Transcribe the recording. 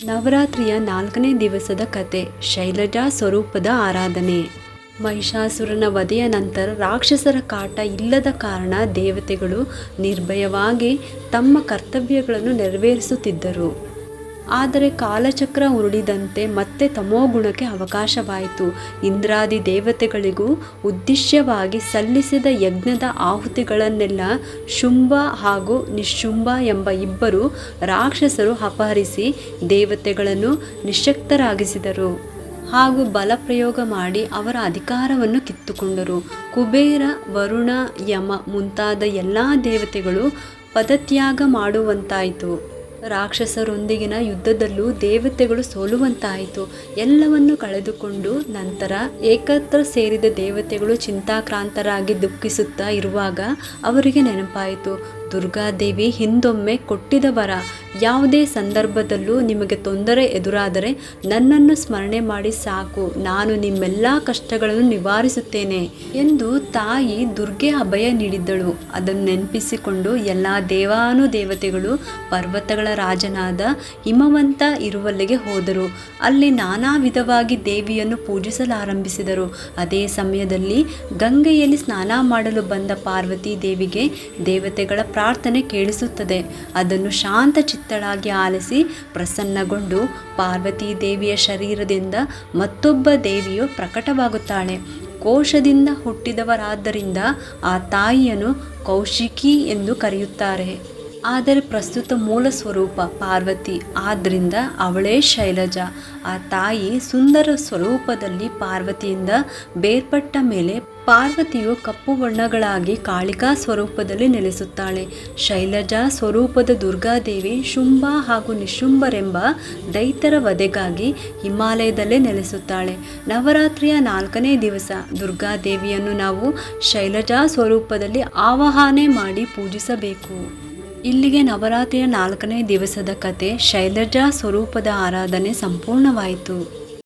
ನವರಾತ್ರಿಯ ನಾಲ್ಕನೇ ದಿವಸದ ಕತೆ, ಶೈಲಜಾ ಸ್ವರೂಪದ ಆರಾಧನೆ. ಮಹಿಷಾಸುರನ ವಧೆಯ ನಂತರ ರಾಕ್ಷಸರ ಕಾಟ ಇಲ್ಲದ ಕಾರಣ ದೇವತೆಗಳು ನಿರ್ಭಯವಾಗಿ ತಮ್ಮ ಕರ್ತವ್ಯಗಳನ್ನು ನೆರವೇರಿಸುತ್ತಿದ್ದರು. ಆದರೆ ಕಾಲಚಕ್ರ ಉರುಳಿದಂತೆ ಮತ್ತೆ ತಮೋಗುಣಕ್ಕೆ ಅವಕಾಶವಾಯಿತು. ಇಂದ್ರಾದಿ ದೇವತೆಗಳಿಗೂ ಉದ್ದೇಶ್ಯವಾಗಿ ಸಲ್ಲಿಸಿದ ಯಜ್ಞದ ಆಹುತಿಗಳನ್ನೆಲ್ಲ ಶುಂಭ ಹಾಗೂ ನಿಶುಂಭ ಎಂಬ ಇಬ್ಬರು ರಾಕ್ಷಸರು ಅಪಹರಿಸಿ ದೇವತೆಗಳನ್ನು ನಿಶಕ್ತರಾಗಿಸಿದರು. ಹಾಗೂ ಬಲಪ್ರಯೋಗ ಮಾಡಿ ಅವರ ಅಧಿಕಾರವನ್ನು ಕಿತ್ತುಕೊಂಡರು. ಕುಬೇರ, ವರುಣ, ಯಮ ಮುಂತಾದ ಎಲ್ಲ ದೇವತೆಗಳು ಪದತ್ಯಾಗ ಮಾಡುವಂತಾಯಿತು. ರಾಕ್ಷಸರೊಂದಿಗಿನ ಯುದ್ಧದಲ್ಲೂ ದೇವತೆಗಳು ಸೋಲುವಂತಾಯಿತು. ಎಲ್ಲವನ್ನು ಕಳೆದುಕೊಂಡು ನಂತರ ಏಕತ್ರ ಸೇರಿದ ದೇವತೆಗಳು ಚಿಂತಾಕ್ರಾಂತರಾಗಿ ದುಃಖಿಸುತ್ತಾ ಇರುವಾಗ ಅವರಿಗೆ ನೆನಪಾಯಿತು. ದುರ್ಗಾದೇವಿ ಹಿಂದೊಮ್ಮೆ ಕೊಟ್ಟಿದ ವರ ಯಾವುದೇ ಸಂದರ್ಭದಲ್ಲೂ ನಿಮಗೆ ತೊಂದರೆ ಎದುರಾದರೆ ನನ್ನನ್ನು ಸ್ಮರಣೆ ಮಾಡಿ ಸಾಕು. ನಾನು ನಿಮ್ಮೆಲ್ಲ ಕಷ್ಟಗಳನ್ನು ನಿವಾರಿಸುತ್ತೇನೆ ಎಂದು ತಾಯಿ ದುರ್ಗೆ ಅಭಯ ನೀಡಿದ್ದಳು. ಅದನ್ನು ನೆನಪಿಸಿಕೊಂಡು ಎಲ್ಲ ದೇವಾನುದೇವತೆಗಳು ಪರ್ವತಗಳ ರಾಜನಾದ ಹಿಮವಂತ ಇರುವಲ್ಲಿಗೆ ಹೋದರು. ಅಲ್ಲಿ ನಾನಾ ವಿಧವಾಗಿ ದೇವಿಯನ್ನು ಪೂಜಿಸಲಾರಂಭಿಸಿದರು. ಅದೇ ಸಮಯದಲ್ಲಿ ಗಂಗೆಯಲ್ಲಿ ಸ್ನಾನ ಮಾಡಲು ಬಂದ ಪಾರ್ವತಿ ದೇವಿಗೆ ದೇವತೆಗಳ ಪ್ರಾರ್ಥನೆ ಕೇಳಿಸುತ್ತದೆ. ಅದನ್ನು ಶಾಂತ ಚಿತ್ತಳಾಗಿ ಆಲಿಸಿ ಪ್ರಸನ್ನಗೊಂಡು ಪಾರ್ವತಿ ದೇವಿಯ ಶರೀರದಿಂದ ಮತ್ತೊಬ್ಬ ದೇವಿಯು ಪ್ರಕಟವಾಗುತ್ತಾಳೆ. ಕೋಶದಿಂದ ಹುಟ್ಟಿದವರಾದ್ದರಿಂದ ಆ ತಾಯಿಯನ್ನು ಕೌಶಿಕಿ ಎಂದು ಕರೆಯುತ್ತಾರೆ. ಆದರೆ ಪ್ರಸ್ತುತ ಮೂಲ ಸ್ವರೂಪ ಪಾರ್ವತಿ, ಆದ್ದರಿಂದ ಅವಳೇ ಶೈಲಜ. ಆ ತಾಯಿ ಸುಂದರ ಸ್ವರೂಪದಲ್ಲಿ ಪಾರ್ವತಿಯಿಂದ ಬೇರ್ಪಟ್ಟ ಮೇಲೆ ಪಾರ್ವತಿಯು ಕಪ್ಪು ಬಣ್ಣಗಳಾಗಿ ಕಾಳಿಕಾ ಸ್ವರೂಪದಲ್ಲಿ ನೆಲೆಸುತ್ತಾಳೆ. ಶೈಲಜಾ ಸ್ವರೂಪದ ದುರ್ಗಾದೇವಿ ಶುಂಭ ಹಾಗೂ ನಿಶುಂಭರೆಂಬ ದೈತರ ವಧೆಗಾಗಿ ಹಿಮಾಲಯದಲ್ಲೇ ನೆಲೆಸುತ್ತಾಳೆ. ನವರಾತ್ರಿಯ ನಾಲ್ಕನೇ ದಿವಸ ದುರ್ಗಾದೇವಿಯನ್ನು ನಾವು ಶೈಲಜಾ ಸ್ವರೂಪದಲ್ಲಿ ಆವಾಹನೆ ಮಾಡಿ ಪೂಜಿಸಬೇಕು. ಇಲ್ಲಿಗೆ ನವರಾತ್ರಿಯ ನಾಲ್ಕನೇ ದಿವಸದ ಕತೆ ಶೈಲಜಾ ಸ್ವರೂಪದ ಆರಾಧನೆ ಸಂಪೂರ್ಣವಾಯಿತು.